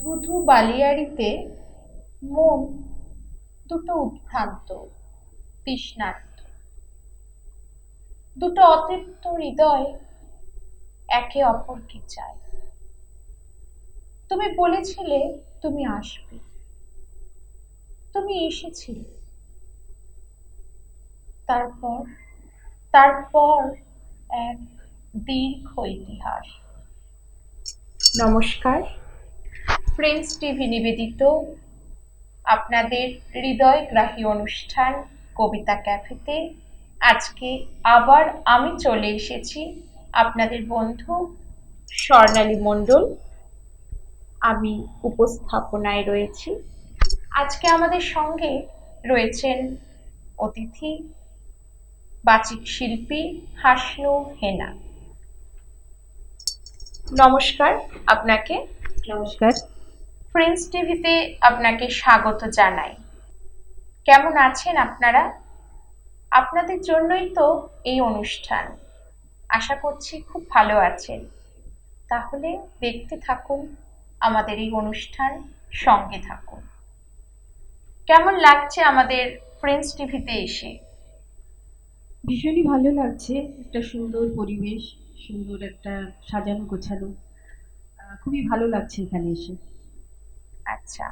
ধুধু বালিয়াড়িতে মন দুটো উদ্ভ্রান্ত, তৃষ্ণার্ত। দুটো অতৃপ্ত হৃদয় একে অপরকে চায়। তুমি বলেছিলে তুমি আসবে। তুমি এসেছিলে। তারপর তারপর এক দীর্ঘ ইতিহাস। নমস্কার। ফ্রেন্ডস টিভি নিবেদিত আপনাদের হৃদয়গ্রাহী অনুষ্ঠান কবিতা ক্যাফেতে। আজকে আবার আমি চলে এসেছি আপনাদের বন্ধু স্বর্ণালী মণ্ডল। আমি উপস্থাপনায় রয়েছি। আজকে আমাদের সঙ্গে রয়েছেন অতিথি, বাচিক শিল্পী হাসনু হেনা। নমস্কার আপনাকে। নমস্কার। ফ্রেন্ডস টিভিতে আপনাকে স্বাগত জানাই। কেমন আছেন আপনারা? আপনাদের জন্যই তো এই অনুষ্ঠান। আশা করছি খুব ভালো আছেন। তাহলে দেখতে থাকুন, আমাদের এই অনুষ্ঠান সঙ্গে থাকুন। কেমন লাগছে আমাদের ফ্রেন্ডস টিভিতে এসে? ভীষণই ভালো লাগছে। একটা সুন্দর পরিবেশ, সুন্দর একটা সাজানো গোছানো। খুবই ভালো লাগছে এখানে এসে। আচ্ছা।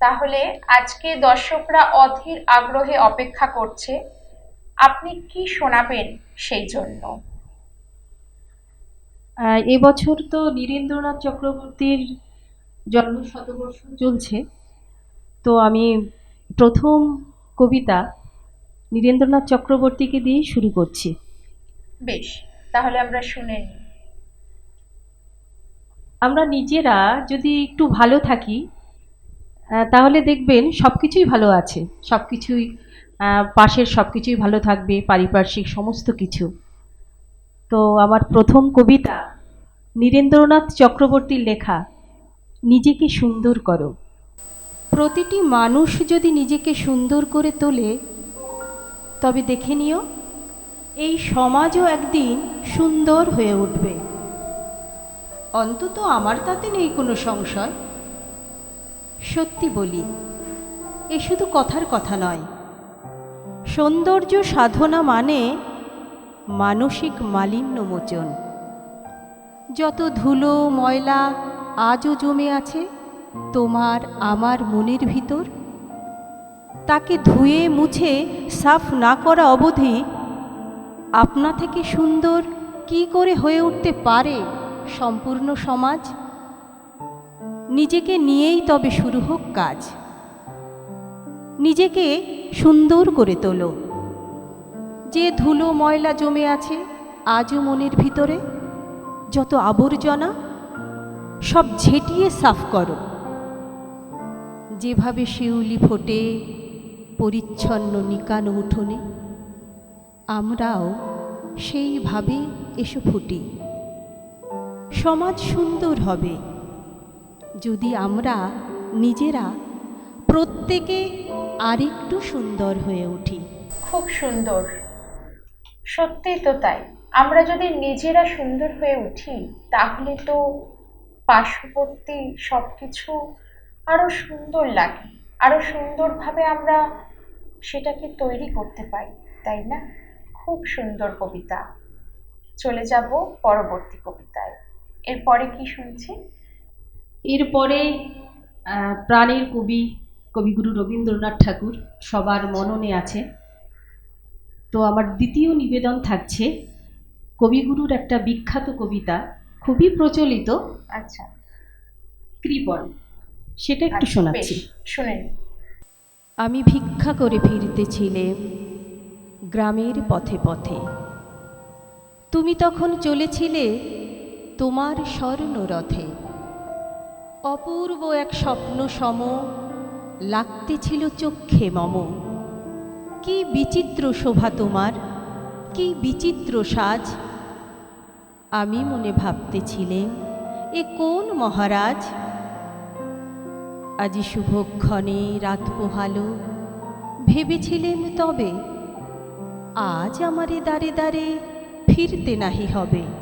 তাহলে আজকে দর্শকরা অধীর আগ্রহে অপেক্ষা করছে আপনি কি শোনাবেন সেই জন্য? এবছর তো নীরেন্দ্রনাথ চক্রবর্তীর জন্ম শতবর্ষ চলছে। তো আমি প্রথম কবিতা নীরেন্দ্রনাথ চক্রবর্তীকে দিয়ে শুরু করছি। বেশ তাহলে আমরা শুনে নিই। আমরা নিজেরা যদি একটু ভালো থাকি তাহলে দেখবেন সব কিছুই ভালো আছে। সব কিছুই পাশের সব কিছুই ভালো থাকবে, পারিপার্শ্বিক সমস্ত কিছু। তো আমার প্রথম কবিতা, নীরেন্দ্রনাথ চক্রবর্তীর লেখা, নিজেকে সুন্দর করো। প্রতিটি মানুষ যদি নিজেকে সুন্দর করে তোলে, তবে দেখে নিও, এই সমাজও একদিন সুন্দর হয়ে উঠবে। অন্তত আমার তাতে নেই কোনো সংশয়। সত্যি বলি, এ শুধু কথার কথা নয়। সৌন্দর্য সাধনা মানে মানসিক মালিন্য মোচন যত ধুলো, ময়লা আজও জমে আছে, তোমার আমার মনের ভিতর, তাকে ধুয়ে মুছে সাফ না করা অবধি আপনা থেকে সুন্দর কি করে হয়ে উঠতে পারে? সম্পূর্ণ সমাজ। নিজেকে নিয়েই তবে শুরু হোক কাজ। নিজেকে সুন্দর করে তোলো। যে ধুলো ময়লা জমে আছে, আজও মনের ভিতরে। যত আবর্জনা, সব ঝেঁটিয়ে সাফ করো। যেভাবে শিউলি ফোটে, পরিচ্ছন্ন নিকান উঠোনে, আমরাও সেইভাবে এসো ফুটি। সমাজ সুন্দর হবে। যদি আমরা নিজেরা প্রত্যেকে আরেকটু সুন্দর হয়ে উঠি। খুব সুন্দর। সত্যিই তো তাই। আমরা যদি নিজেরা সুন্দর হয়ে উঠি, তাহলে তো পার্শ্ববর্তী সব কিছু আরও সুন্দর লাগে। আরও সুন্দরভাবে আমরা সেটাকে তৈরি করতে পারি, তাই না? খুব সুন্দর কবিতা। চলে যাব পরবর্তী কবিতায়। এরপরে কি শুনছি? এরপরে প্রাণের কবি কবিগুরু রবীন্দ্রনাথ ঠাকুর সবার মননে আছে। তো আমার দ্বিতীয় নিবেদন থাকছে কবিগুরুর একটা বিখ্যাত কবিতা খুবই প্রচলিত আচ্ছা। কৃপণ সেটা একটু আচ্ছা, শোনাচ্ছি। শুনে আমি ভিক্ষা করে ফিরতেছিলে গ্রামের পথে পথে। তুমি তখন চলেছিলে তোমার স্বর্ণরথে। অপূর্ব এক স্বপ্ন সম, লাগতেছিল চক্ষে মম। কি বিচিত্র শোভা তোমার, কি বিচিত্র সাজ। আমি মনে ভাবতেছিলেন এ কোন মহারাজ? আজি শুভক্ষণে রাত পোহালো ভেবেছিলেন তবে, আজ আমারে দাঁড়ে দাঁড়ে ফিরতে নাহি হবে।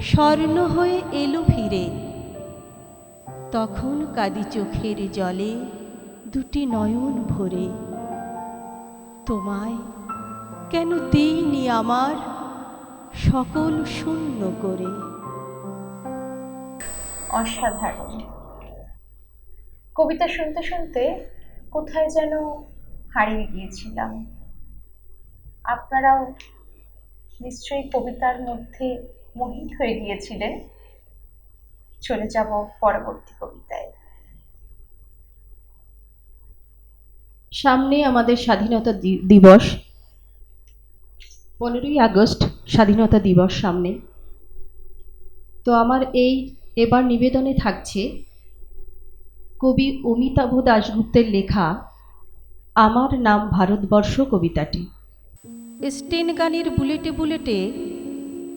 স্বর্ণ হয়ে এলো ফিরে। তখন কাদি চোখের জলে দুটি নয়ন ভরে। তোমায় কেন দিইনি আমার সকল শূন্য করে? অসাধারণ। কবিতা শুনতে শুনতে কোথায় যেন হারিয়ে গিয়েছিলাম। আপনারাও নিশ্চয়ই কবিতার মধ্যে মোহিত হয়ে গিয়েছিলেন চলে যাব পরবর্তী কবিতায়। সামনে আমাদের স্বাধীনতা দিবস। পনেরোই আগস্ট স্বাধীনতা দিবস সামনে। তো আমার এই এবার নিবেদনে থাকছে কবি অমিতাভ দাশগুপ্তের লেখা আমার নাম ভারতবর্ষ কবিতাটি। স্টেন গানের বুলেটে বুলেটে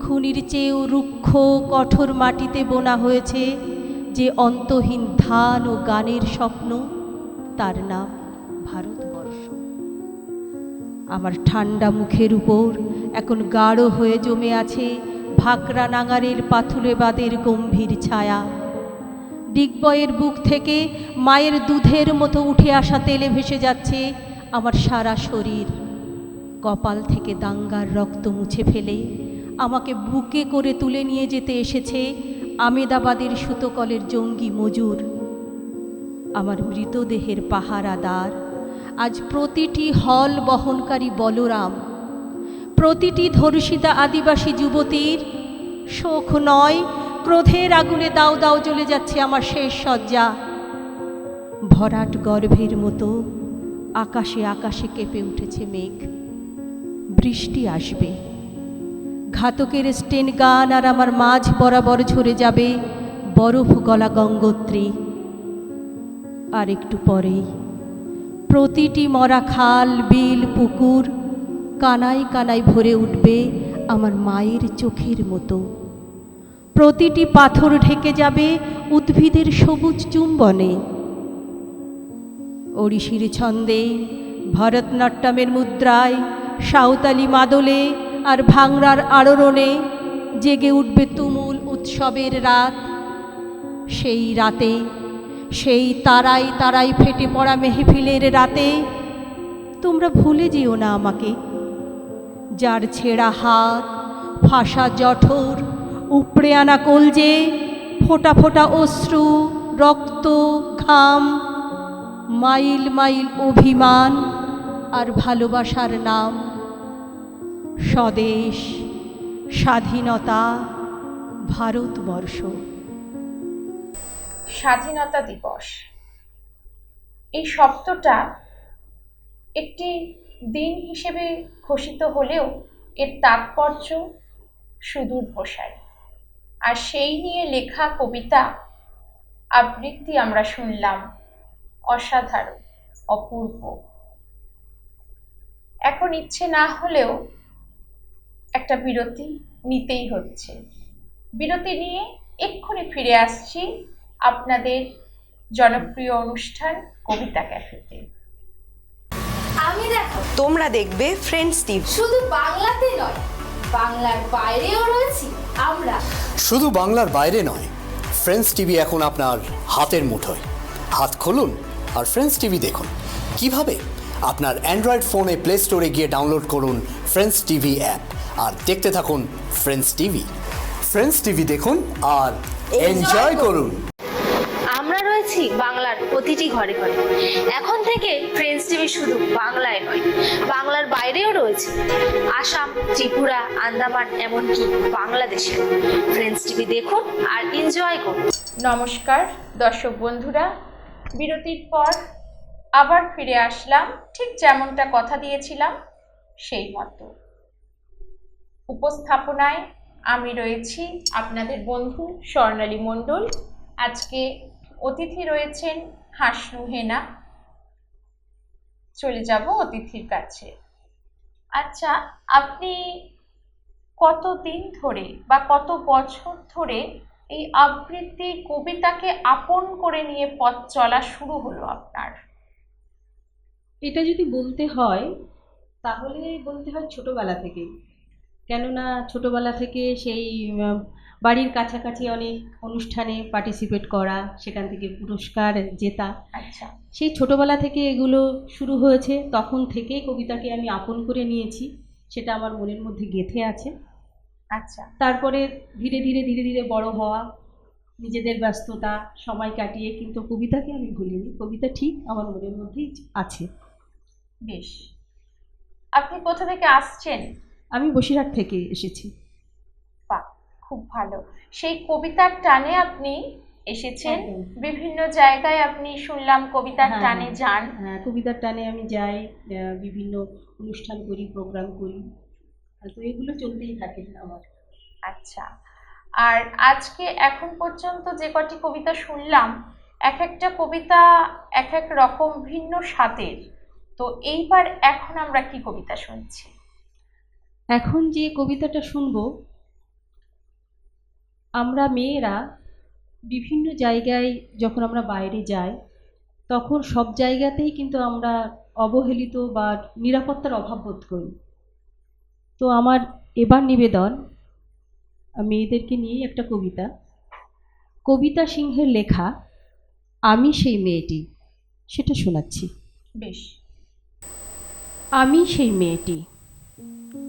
খুনির চেয়েও রুক্ষ, কঠোর মাটিতে বোনা হয়েছে যে অন্তহীন ধান ও গানের স্বপ্ন তার নাম ভারতবর্ষ। আমার ঠান্ডা মুখের উপর এখন গাঢ় হয়ে জমে আছে ভাকরা নাঙারের পাথুরে বাদের গম্ভীর ছায়া। ডিগবয়ের বুক থেকে মায়ের দুধের মতো উঠে আসা তেলে ভেসে যাচ্ছে আমার সারা শরীর। কপাল থেকে দাঙ্গার রক্ত মুছে ফেলে আমাকে বুকে করে তুলে নিয়ে যেতে এসেছে আমেদাবাদের সুতকলের জঙ্গি মজুর। আমার মৃতদেহের পাহারাদার, আজ প্রতিটি হল বহনকারী বলরাম, প্রতিটি ধর্ষিতা আদিবাসী যুবতীর শোক নয়, ক্রোধের আগুনে দাও দাও চলে যাচ্ছে আমার শেষ শয্যা। ভরাট গর্ভের মতো আকাশে আকাশে কেঁপে উঠেছে মেঘ। বৃষ্টি আসবে। ঘাতকের স্টেন গান আর আমার মাঝ বরাবর ঝরে যাবে বরফ গলা গঙ্গোত্রী। আর একটু পরেই প্রতিটি মরা খাল, বিল, পুকুর কানায় কানায় ভরে উঠবে আমার মায়ের চোখের মতো। প্রতিটি পাথর ঢেকে যাবে উদ্ভিদের সবুজ চুম্বনে। ওড়িশির ছন্দে ভরতনাট্যমের মুদ্রায় সাঁওতালি মাদলে আর ভাংরার আড়রণে জেগে উঠবে তুমুল উৎসবের রাত। সেই রাতে, সেই তারাই তারাই ফেটে পড়া মেহফিলের রাতে, তোমরা ভুলে যেও না আমাকে। যার ছেঁড়া হাত, ফাঁসা জঠর, উপড়ে আনা কলজে, ফোটা ফোটা অশ্রু, রক্ত, ঘাম, মাইল মাইল অভিমান আর ভালোবাসার নাম। স্বদেশ, স্বাধীনতা, ভারতবর্ষ। স্বাধীনতা দিবস। এই শব্দটা একটি দিন হিসেবে ঘোষিত হলেও এর তাৎপর্য সুদূর প্রসারী আর সেই নিয়ে লেখা কবিতা আবৃত্তি আমরা শুনলাম অসাধারণ, অপূর্ব। এখন ইচ্ছে না হলেও একটা বিরতি নিতেই হচ্ছে। বিরতি নিয়ে এক্ষুনি ফিরে আসছি আপনাদের জনপ্রিয় অনুষ্ঠান কবিতা ক্যাফেতে। আমি দেখো। তোমরা দেখবে ফ্রেন্ডস টিভি শুধু বাংলাতে নয় বাংলার বাইরেও রয়েছি আমরা। শুধু বাংলার বাইরে নয় ফ্রেন্ডস টিভি এখন আপনার হাতের মুঠোয়। হাত খুলুন আর ফ্রেন্ডস টিভি দেখুন। কীভাবে? আপনার অ্যান্ড্রয়েড ফোনে প্লে স্টোরে গিয়ে ডাউনলোড করুন ফ্রেন্ডস টিভি অ্যাপ আর দেখতে থাকুন ফ্রেন্ডস টিভি ফ্রেন্ডস টিভি দেখুন আর এনজয় করুন। আমরা রয়েছি বাংলার প্রতিটি ঘরে ঘরে। এখন থেকে ফ্রেন্ডস টিভি শুধু বাংলায় নয় বাংলার বাইরেও রয়েছে আসাম ত্রিপুরা আন্দামান এমনকি বাংলাদেশে। ফ্রেন্ডস টিভি দেখুন আর এনজয় করুন। নমস্কার দর্শক বন্ধুরা বিরতির পর আবার ফিরে আসলাম। ঠিক যেমনটা কথা দিয়েছিলাম সেই মতো। উপস্থাপনায় আমি রয়েছি আপনাদের বন্ধু স্বর্ণালী মণ্ডল। আজকে অতিথি রয়েছেন হাসনু হেনা। চলে যাব অতিথির কাছে। আচ্ছা আপনি কতদিন ধরে বা কত বছর ধরে এই আবৃত্তি কবিতাকে আপন করে নিয়ে পথ চলা শুরু হলো আপনার? এটা যদি বলতে হয়, তাহলে বলতে হয় ছোটবেলা থেকে কেননা ছোটবেলা থেকে সেই বাড়ির কাছাকাছি অনেক অনুষ্ঠানে পার্টিসিপেট করা সেখান থেকে পুরস্কার জেতা। আচ্ছা। সেই ছোটবেলা থেকে এগুলো শুরু হয়েছে তখন থেকেই কবিতাকে আমি আপন করে নিয়েছি সেটা আমার মনের মধ্যে গেঁথে আছে। আচ্ছা। তারপরে ধীরে ধীরে ধীরে ধীরে বড় হওয়া নিজেদের ব্যস্ততা সময় কাটিয়ে কিন্তু কবিতাকে আমি ভুলিনি। কবিতা ঠিক আমার মনের মধ্যেই আছে। বেশ। আপনি কোথা থেকে আসছেন? আমি বসিরহাট থেকে এসেছি। বাহ খুব ভালো। সেই কবিতার টানে আপনি এসেছেন। বিভিন্ন জায়গায় আপনি শুনলাম কবিতার হ্যাঁ, টানে। যান। হ্যাঁ, কবিতার টানে আমি যাই বিভিন্ন অনুষ্ঠান করি প্রোগ্রাম করি। তো এগুলো চলতেই থাকে আমার। আচ্ছা। আর আজকে এখন পর্যন্ত যে কটি কবিতা শুনলাম এক একটা কবিতা এক এক রকম ভিন্ন স্বাদের। তো এইবার এখন আমরা কি কবিতা শুনছি? এখন যে কবিতাটা শুনব আমরা মেয়েরা বিভিন্ন জায়গায় যখন আমরা বাইরে যাই তখন সব জায়গাতেই কিন্তু আমরা অবহেলিত বা নিরাপত্তার অভাব বোধ করি। তো আমার এবার নিবেদন মেয়েদেরকে নিয়েই একটা কবিতা। কবিতা সিংহের লেখা আমি সেই মেয়েটি। সেটা শোনাচ্ছি। বেশ। আমি সেই মেয়েটি।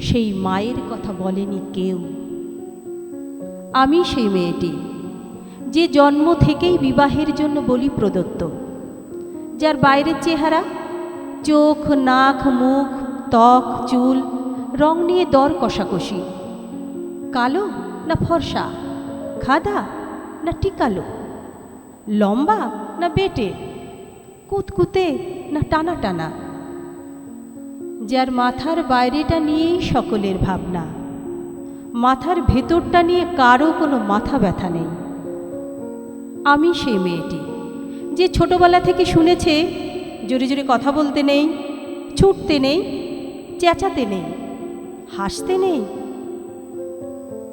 সেই মায়ের কথা বলেনি কেউ। আমি সেই মেয়েটি, যে জন্ম থেকেই বিবাহের জন্য বলি প্রদত্ত, যার বাইরের চেহারা, চোখ, নাক, মুখ, ত্বক, চুল, রং নিয়ে দর কষাকষি, কালো না ফর্সা, খাদা না টিকালো, লম্বা না বেটে, কুতকুতে না টানা টানা যার মাথার বাইরেটা নিয়েই সকলের ভাবনা। মাথার ভেতরটা নিয়ে কারও কোনো মাথা ব্যথা নেই। আমি সেই মেয়েটি, যে ছোটবেলা থেকে শুনেছে, জোরে জোরে কথা বলতে নেই, ছুটতে নেই, চেঁচাতে নেই, হাসতে নেই,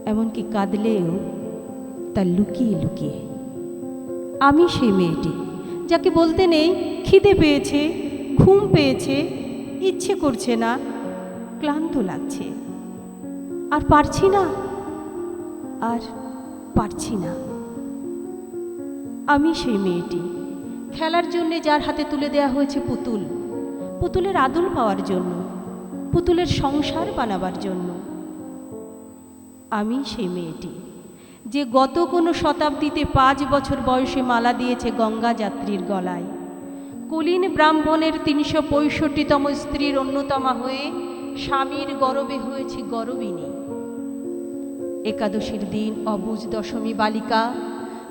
এমনকি কাঁদলেও তা লুকিয়ে লুকিয়ে। আমি সেই মেয়েটি, যাকে বলতে নেই, খিদে পেয়েছে, ঘুম পেয়েছে ইচ্ছে করছে না, ক্লান্ত লাগছে। আর পারছি না, আর পারছি না। আমি সেই মেয়েটি। খেলার জন্যে যার হাতে তুলে দেওয়া হয়েছে পুতুল। পুতুলের আদল পাওয়ার জন্য, পুতুলের সংসার বানাবার জন্য। আমি সেই মেয়েটি, যে গত কোনো শতাব্দীতে পাঁচ বছর বয়সে মালা দিয়েছে গঙ্গা যাত্রীর গলায়। কুলীন ব্রাহ্মণের তিনশো পঁয়ষট্টিতম স্ত্রীর অন্যতমা হয়ে স্বামীর গরবে হয়েছি গরবিনী। একাদশীর দিন অবুজ দশমী বালিকা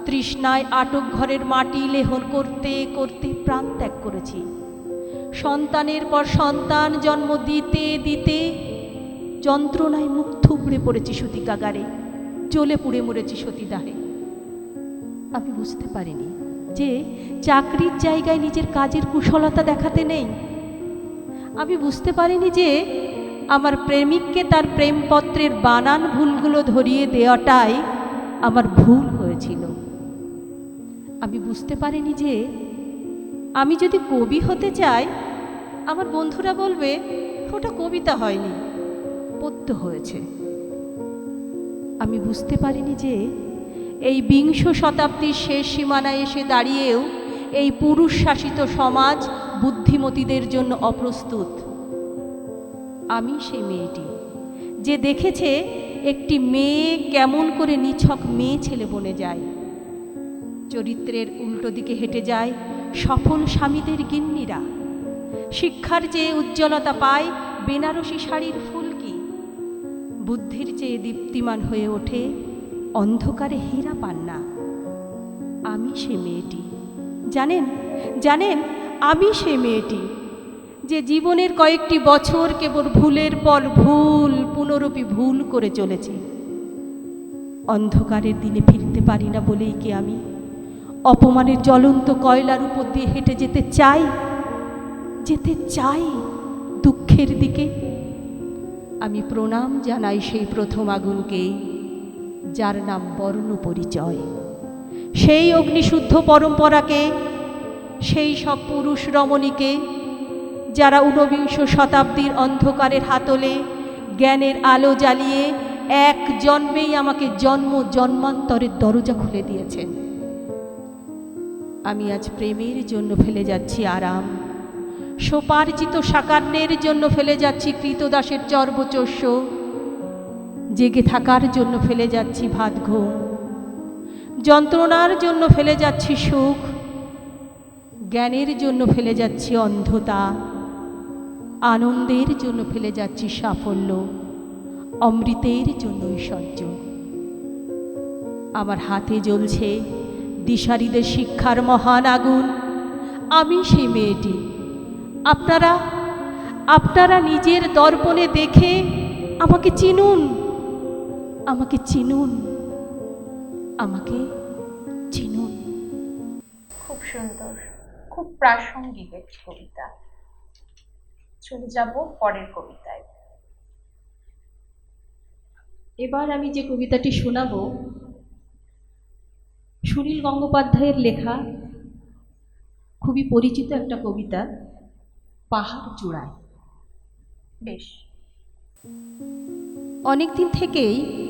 তৃষ্ণায় আটক ঘরের মাটি লেহন করতে করতে প্রাণ ত্যাগ করেছি। সন্তানের পর সন্তান জন্ম দিতে দিতে যন্ত্রণায় মুখ থুবড়ে পড়েছি সতীকাগারে চলে পুড়ে মরেছি সতীদাহে আমি বুঝতে পারিনি যে চাকরির জায়গায় নিজের কাজের কুশলতা দেখাতে নেই। আমি বুঝতে পারিনি যে আমার প্রেমিককে তার প্রেমপত্রের বানান ভুলগুলো ধরিয়ে দেওয়াটাই আমার ভুল হয়েছিল। আমি বুঝতে পারিনি যে আমি যদি কবি হতে চাই, আমার বন্ধুরা বলবে, ওটা কবিতা হয়নি, পদ্য হয়েছে। আমি বুঝতে পারিনি যে এই বিংশ শতাব্দীর শেষ সীমানায় এসে দাঁড়িয়েও এই পুরুষ শাসিত সমাজ বুদ্ধিমতীদের জন্য অপ্রস্তুত। আমি সেই মেয়েটি, যে দেখেছে একটি মেয়ে কেমন করে নিছক মেয়ে ছেলে বনে যায়। চরিত্রের উল্টো দিকে হেঁটে যায় সফল স্বামীদের গিন্নিরা। শিক্ষার চেয়ে উজ্জ্বলতা পায় বেনারসি শাড়ির ফুলকি। বুদ্ধির চেয়ে দীপ্তিমান হয়ে ওঠে অন্ধকারে হীরা পান না। আমি সে মেয়েটি। জানেন জানেন, আমি সে মেয়েটি। যে জীবনের কয়েকটি বছর কেবল ভুলের পর ভুল, পুনরূপী ভুল করে চলেছি। অন্ধকারের দিনে ফিরতে পারি না বলেই কি আমি? অপমানের জ্বলন্ত কয়লার উপর দিয়ে হেঁটে যেতে চাই? যেতে চাই দুঃখের দিকে? আমি প্রণাম জানাই সেই প্রথম আগুনকে যার নাম বর্ণ পরিচয় সেই অগ্নিশুদ্ধ পরম্পরাকে, সেই সব পুরুষ রমণীকে, যারা ঊনবিংশ শতাব্দীর অন্ধকারের হাতলে জ্ঞানের আলো জ্বালিয়ে এক জন্মেই আমাকে জন্ম জন্মান্তরের দরজা খুলে দিয়েছেন আমি আজ প্রেমের জন্য ফেলে যাচ্ছি আরাম। সোপার্জিত সাকান্যের জন্য ফেলে যাচ্ছি কৃতদাসের চর্বচস্য। জেগে থাকার জন্য ফেলে যাচ্ছি ভাত ঘুম যন্ত্রণার জন্য ফেলে যাচ্ছি সুখ। জ্ঞানের জন্য ফেলে যাচ্ছি অন্ধতা। আনন্দের জন্য ফেলে যাচ্ছি সাফল্য। অমৃতের জন্য ঐশ্বর্য। আমার হাতে জ্বলছে দিশারিদের শিক্ষার মহান আগুন। আমি সেই মেয়েটি। আপনারা আপনারা নিজের দর্পণে দেখে আমাকে চিনুন। আমাকে চিনুন। আমাকে চিনুন। খুব সুন্দর খুব প্রাসঙ্গিক একটি কবিতা। চলে যাব পরের কবিতায়। এবার আমি যে কবিতাটি শোনাব সুনীল গঙ্গোপাধ্যায়ের লেখা খুবই পরিচিত একটা কবিতা পাহাড় চূড়ায়। বেশ। অনেক দিন থেকেই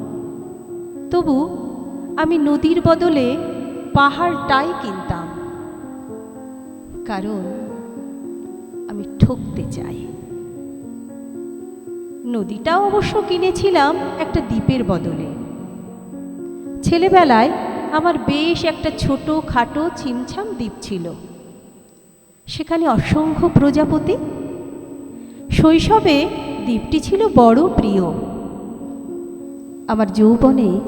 তবু আমি নদীর বদলে পাহাড়টাই কিনতাম। কারণ আমি ঠকতে চাই। নদীটাও অবশ্য কিনেছিলাম একটা দ্বীপের বদলে। ছেলেবেলায় আমার বেশ একটা ছোট খাটো ছিমছাম দ্বীপ ছিল। সেখানে অসংখ্য প্রজাপতি। শৈশবে দ্বীপটি ছিল বড়, প্রিয়। আমার যৌবনে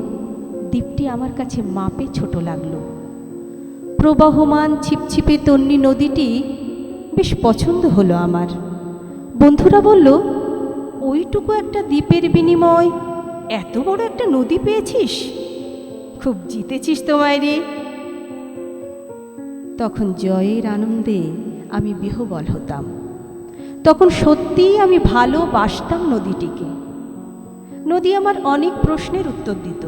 দ্বীপটি আমার কাছে মাপে ছোট লাগল। প্রবাহমান ছিপছিপে তন্নি নদীটি বেশ পছন্দ হলো আমার। বন্ধুরা বলল, ওইটুকু একটা দ্বীপের বিনিময়, এত বড় একটা নদী পেয়েছিস? খুব জিতেছিস তোমায় রে। তখন জয়ের আনন্দে আমি বিহবল হতাম। তখন সত্যিই আমি ভালোবাসতাম নদীটিকে। নদী আমার অনেক প্রশ্নের উত্তর দিত।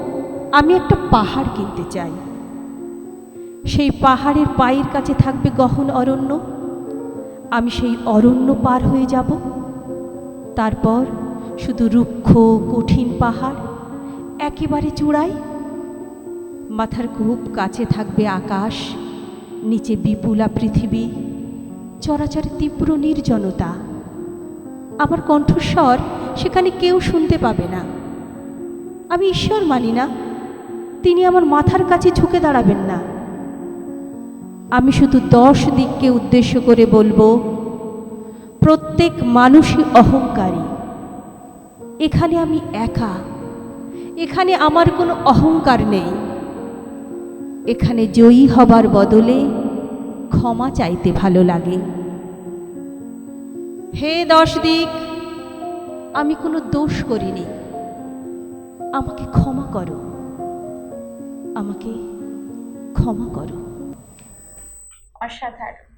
আমি একটা পাহাড় কিনতে চাই। সেই পাহাড়ের পায়ের কাছে থাকবে গহন অরণ্য। আমি সেই অরণ্য পার হয়ে যাব। তারপর শুধু রুক্ষ, কঠিন পাহাড়, একেবারে চূড়ায়। মাথার খুব কাছে থাকবে আকাশ, নিচে বিপুলা পৃথিবী, চরাচর তীব্র নির্জনতা। আমার কণ্ঠস্বর সেখানে কেউ শুনতে পাবে না। আমি ঈশ্বর মানি না। তিনি আমার মাথার কাছে ঝুঁকে দাঁড়াবেন না। আমি শুধু দশ দিককে উদ্দেশ্য করে বলব, প্রত্যেক মানুষই অহংকারী। এখানে আমি একা। এখানে আমার কোনো অহংকার নেই। এখানে জয়ী হবার বদলে ক্ষমা চাইতে ভালো লাগে। হে দশ দিক, আমি কোনো দোষ করিনি। আমাকে ক্ষমা করো। আমাকে ক্ষমা করো। অসাধারণ।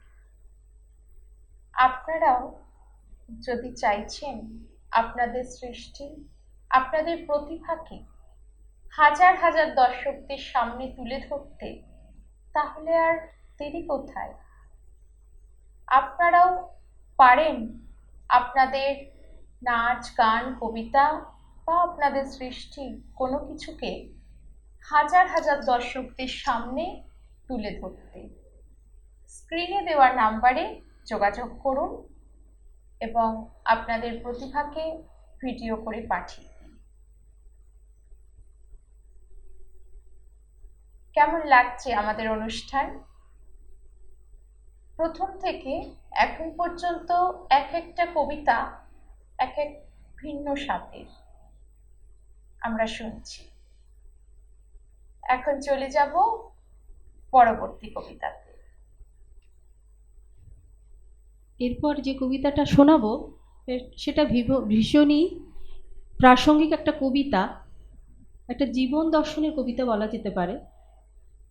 আপনারাও যদি চাইছেন আপনাদের সৃষ্টি, আপনাদের প্রতিভাকে হাজার হাজার দর্শকদের সামনে তুলে ধরতে, তাহলে আর দেরি কোথায়? আপনারাও পারেন আপনাদের নাচ, গান, কবিতা বা আপনাদের সৃষ্টি কোনো কিছুকে হাজার হাজার দর্শকদের সামনে তুলে ধরতে। স্ক্রিনে দেওয়া নাম্বারে যোগাযোগ করুন এবং আপনাদের প্রতিভাকে ভিডিও করে পাঠিয়ে দিন। কেমন লাগছে আমাদের অনুষ্ঠান? প্রথম থেকে এখন পর্যন্ত এক একটা কবিতা এক এক ভিন্ন স্বাদের। আমরা শুনছি। এখন চলে যাব পরবর্তী কবিতাতে। এরপর যে কবিতাটা শোনাবো সেটা ভীষণই প্রাসঙ্গিক একটা কবিতা একটা জীবন দর্শনের কবিতা বলা যেতে পারে।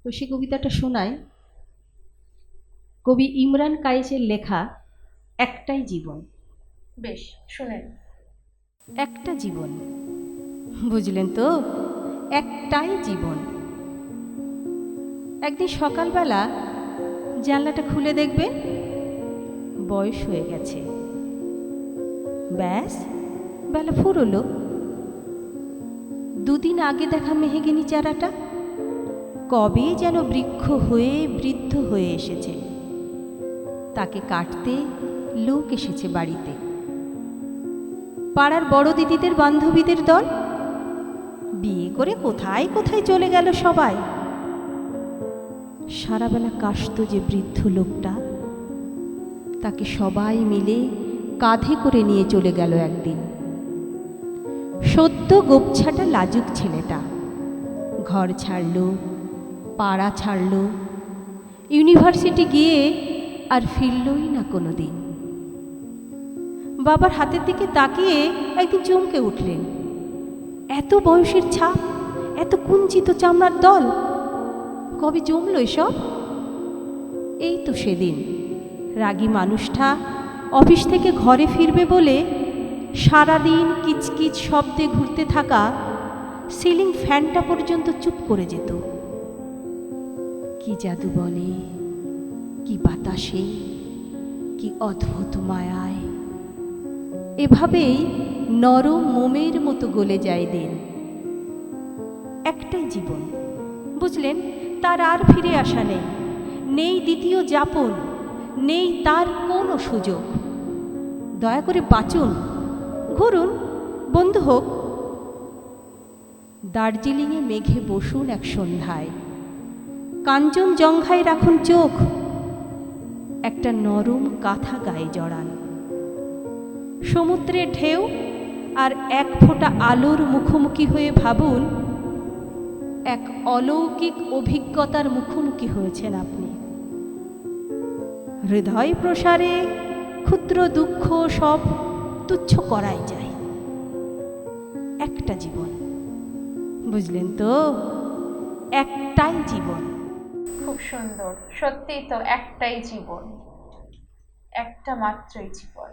তো সেই কবিতাটা শোনায় কবি ইমরান কায়েসের লেখা একটাই জীবন। বেশ শুনেন। একটা জীবন। বুঝলেন তো? একটাই জীবন। একদিন সকালবেলা জানলাটা খুলে দেখবেন বয়স হয়ে গেছে। ব্যাস, বেলা ফুরলো। দুদিন আগে দেখা মেহেগিনি চারাটা। কবে যেন বৃক্ষ হয়ে বৃদ্ধ হয়ে এসেছে। তাকে কাটতে লোক এসেছে বাড়িতে। পাড়ার বড় দিদিদের বান্ধবীদের দল। বিয়ে করে কোথায় কোথায় চলে গেল সবাই। সারাবেলা কাশত যে বৃদ্ধ লোকটা, তাকে সবাই মিলে কাঁধে করে নিয়ে চলে গেল একদিন। সদ্য গোপছাটা লাজুক ছেলেটা। ঘর ছাড়ল, পাড়া ছাড়ল, ইউনিভার্সিটি গিয়ে আর ফিরলই না কোনো দিন বাবার হাতের দিকে তাকিয়ে একদিন চমকে উঠলেন। এত বয়সের ছাপ, এত কুঞ্চিত চামড়ার দল কবে জমলো এসব? এই তো সেদিন। রাগী মানুষটা অফিস থেকে ঘরে ফিরবে বলে সারাদিন কিচকিচ শব্দে ঘুরতে থাকা সিলিং ফ্যানটা পর্যন্ত চুপ করে যেত। কি জাদু বলে, কি বাতাসে, কি অদ্ভুত মায়ায়। এভাবেই নরম মোমের মতো গলে যায় দিন। একটাই জীবন, বুঝলেন? তার আর ফিরে আসা নেই। নেই দ্বিতীয় যাপন, নেই তার কোনো সুযোগ। দয়া করে বাঁচুন, ঘুরুন, বন্ধু হোক। দার্জিলিংয়ে মেঘে বসুন এক সন্ধ্যায়। কাঞ্চন জঙ্ঘায় রাখুন চোখ। একটা নরম কাঁথা গায়ে জড়ান। সমুদ্রের ঢেউ আর এক ফোঁটা আলোর মুখোমুখি হয়ে ভাবুন এক অলৌকিক অভিজ্ঞতার মুখোমুখি হয়েছেন আপনি। হৃদয় প্রসারে ক্ষুদ্র দুঃখ সব তুচ্ছ করাই যায়। একটা জীবন, বুঝলেন তো? একটাই জীবন। খুব সুন্দর, সত্যিই তো একটাই জীবন, একটা মাত্রই জীবন।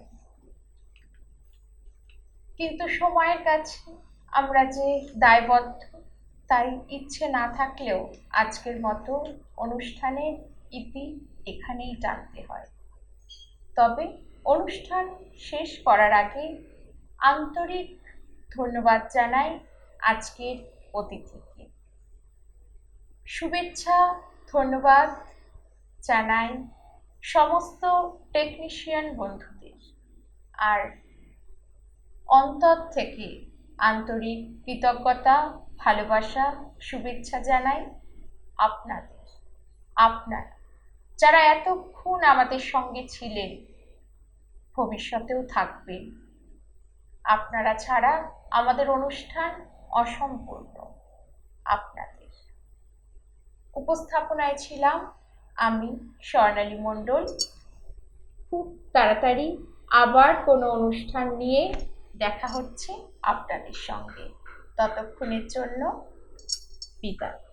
কিন্তু সময়ের কাছে আমরা যে দায়বদ্ধ তাই ইচ্ছে না থাকলেও আজকের মতো অনুষ্ঠানের ইতি এখানেই টানতে হয়। তবে অনুষ্ঠান শেষ করার আগে আন্তরিক ধন্যবাদ জানাই আজকের অতিথিকে। শুভেচ্ছা, ধন্যবাদ জানাই সমস্ত টেকনিশিয়ান বন্ধুদের। আর অন্তর থেকে আন্তরিক কৃতজ্ঞতা ভালোবাসা, শুভেচ্ছা জানাই আপনাদের, আপনারা, যারা এতক্ষণ আমাদের সঙ্গে ছিলেন, ভবিষ্যতেও থাকবেন। আপনারা ছাড়া আমাদের অনুষ্ঠান অসম্পূর্ণ, আপনাদের। উপস্থাপনায় ছিলাম আমি, স্বর্ণালী মণ্ডল। খুব তাড়াতাড়ি আবার কোনো অনুষ্ঠান নিয়ে দেখা হচ্ছে আপনাদের সঙ্গে। ততক্ষণের জন্য বিদায়।